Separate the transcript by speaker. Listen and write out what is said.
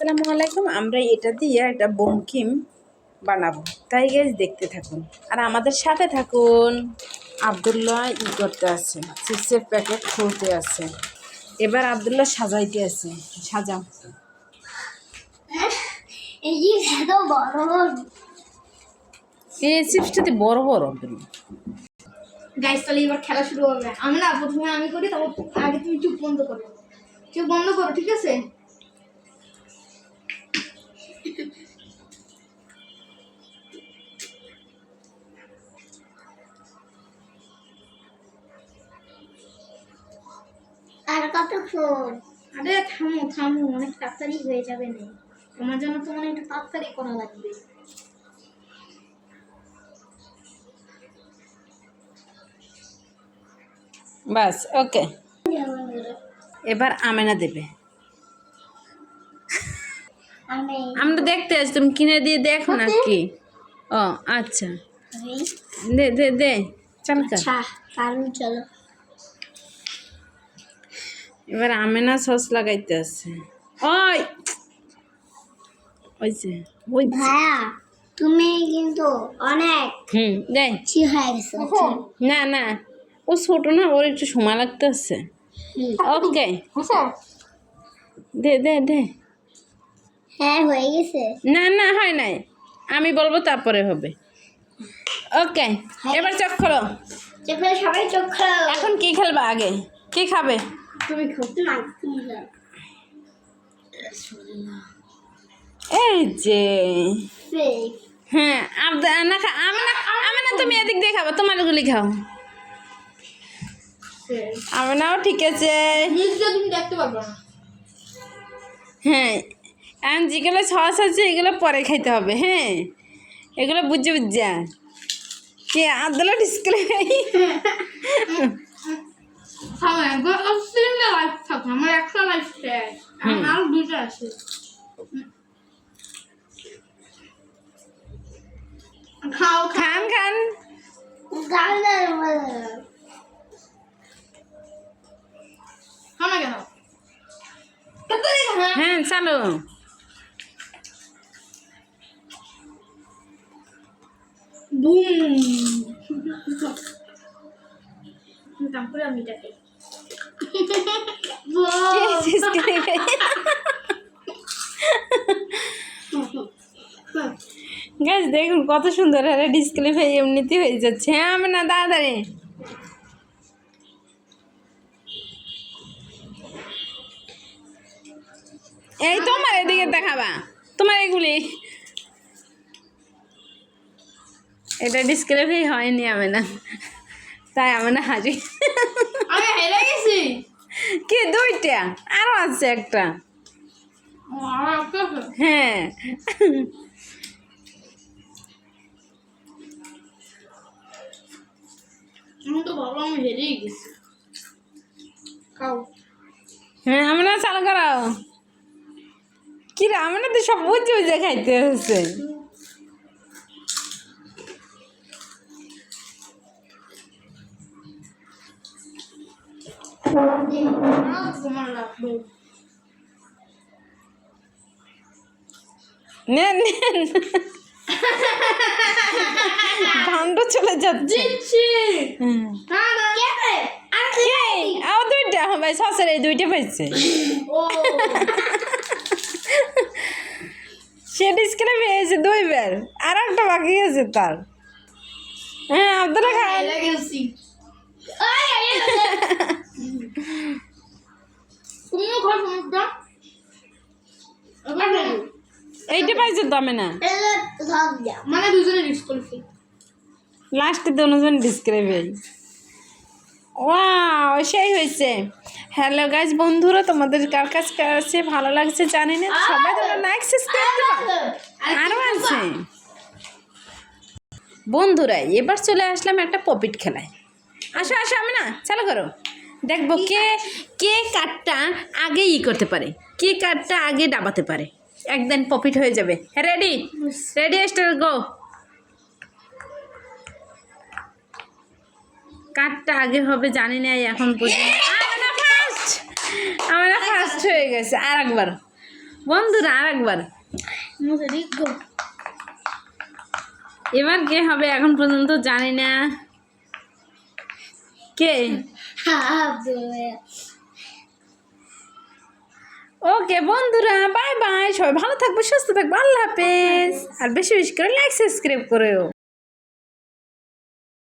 Speaker 1: আসসালামু আলাইকুম আমরা এটা দিয়ে একটা বঙ্কিম বানাবো। তাই গেছ দেখতে থাকুন। আর আমাদের সাথে থাকুন, আবদুল্লাহ ই করতে আছে, চিপসের প্যাকেট খুলতে আছে। এবার আবদুল্লাহ সাজাইতে আছে, সাজাও।
Speaker 2: এই
Speaker 1: চিপসটাতে বড় বড় আবদুল্লাহ
Speaker 2: গাইস তাহলে এবার খেলা শুরু হবে। আমি না, প্রথমে আমি করি, তারপর আগে তুমি চুপ বন্ধ করো। চুপ বন্ধ করো, ঠিক আছে? আর কতক্ষণ? আরে থামো থামো অনেক তাড়াতাড়ি হয়ে যাবে না। তোমার জন্য তো মানে একটু তাড়াতাড়ি করা লাগবে।
Speaker 1: বাস ওকে। এবার আমেনা দেবে। আমরা দেখতে আসি তুমি কিনে দিয়ে দেখো না কি। ও আচ্ছা। দে দে দে চল চল
Speaker 2: আচ্ছা চলো।
Speaker 1: এবার আমেনা সস লাগাইতে আছে। ওই! ওই যে ওই যে।
Speaker 2: ভাইয়া তুমি কিন্তু অনেক
Speaker 1: হুম দে।
Speaker 2: চি হয়ে গেছো।
Speaker 1: না না ও ছোট না ওর একটু সময় লাগতে আছে ওকে। দে দে দে।
Speaker 2: হ্যাঁ হয়ে গেছে।
Speaker 1: না না হয় নাই। আমি বলব তারপরে হবে। ওকে এবার চোখ খোলো।
Speaker 2: যেখানে সবাই চোখ খোলো।
Speaker 1: এখন কি খেলবা আগে? কি খাবে?
Speaker 2: তুমি খুঁজতে না
Speaker 1: এই যে। হ্যাঁ না আমি না আমি না তুমি এদিক দিয়ে খাবা তোমার গুলি খাও। আমি নাও ঠিক আছে।
Speaker 2: তুমি দেখতে পারবে
Speaker 1: হ্যাঁ এখন যেগুলো সস আছে এগুলো পরে খাইতে হবে হ্যাঁ? এগুলো বুঝে বুঝা। কি আদলা ডিসপ্লে
Speaker 2: আমার লাইফ আমার একটা লাইফ আরও দুইটা আছে। খাও
Speaker 1: খান খান। হ্যাঁ চালো।
Speaker 2: বুম
Speaker 1: দেখুন কত সুন্দর আরে ডিসপ্লে হয়ে এমনিতে হয়ে যাচ্ছে। হ্যাঁ আমি না, তাড়াতাড়ি। এই তোমার এদিকে দেখাবা। তোমার এগুলি। এটা হয়ে হয়নি আমি না তাই আমি না হাজি
Speaker 2: আমি হেরে গেছি।
Speaker 1: কি দুইটা? আরও আছে একটা। হ্যাঁ।
Speaker 2: আমি তো ভাবলাম আমি হেরেই গেছি। খাও।
Speaker 1: হ্যাঁ আমরা চালু করাও। কি রে আমরা তো সব বুঝে বুঝে খাইতে হচ্ছে। নেন নেন ভাণ্ড চলে যাচ্ছে। আও দুইটা। ভাই সসের এই দুইটা পাইছে। সে ডিসকানে পেয়েছে দুইবার। আর একটা বাকি আছে তার। হ্যাঁ আপনারা খান।
Speaker 2: হেরে গেছি আয় আয় তুমিও খাও সমুদ্র
Speaker 1: এইটা পাইছে দমে না।
Speaker 2: মানে দুজনে
Speaker 1: লাস্টে দুজন ডিসক্রাইব ওয়াও সেই হয়েছে। হ্যালো গাইজ বন্ধুরা তোমাদের কার কাছ কাছে ভালো লাগছে জানি না। সবাই তোমরা লাইক সাবস্ক্রাইব আরও আছে। বন্ধুরা এবার চলে আসলাম একটা পপিট খেলায়। আসো আসো আমি না চালু করো। দেখব কে কে কার্ডটা আগে ই করতে পারে কে কার্ডটা আগে ডাবাতে পারে। একদিন পপিট হয়ে যাবে। রেডি রেডি স্টার গো কার্ডটা আগে হবে জানি না এখন পর্যন্ত। আমরা ফার্স্ট হয়ে গেছে আর একবার বন্ধুরা
Speaker 2: আর একবার
Speaker 1: এবার কে হবে এখন পর্যন্ত জানি না। কে? ওকে বন্ধুরা বাই বাই সবাই ভালো থাকবে, সুস্থ থাকবে। আল্লাহ হাফেজ। আর বেশি বেশি করে লাইক সাবস্ক্রাইব করেও।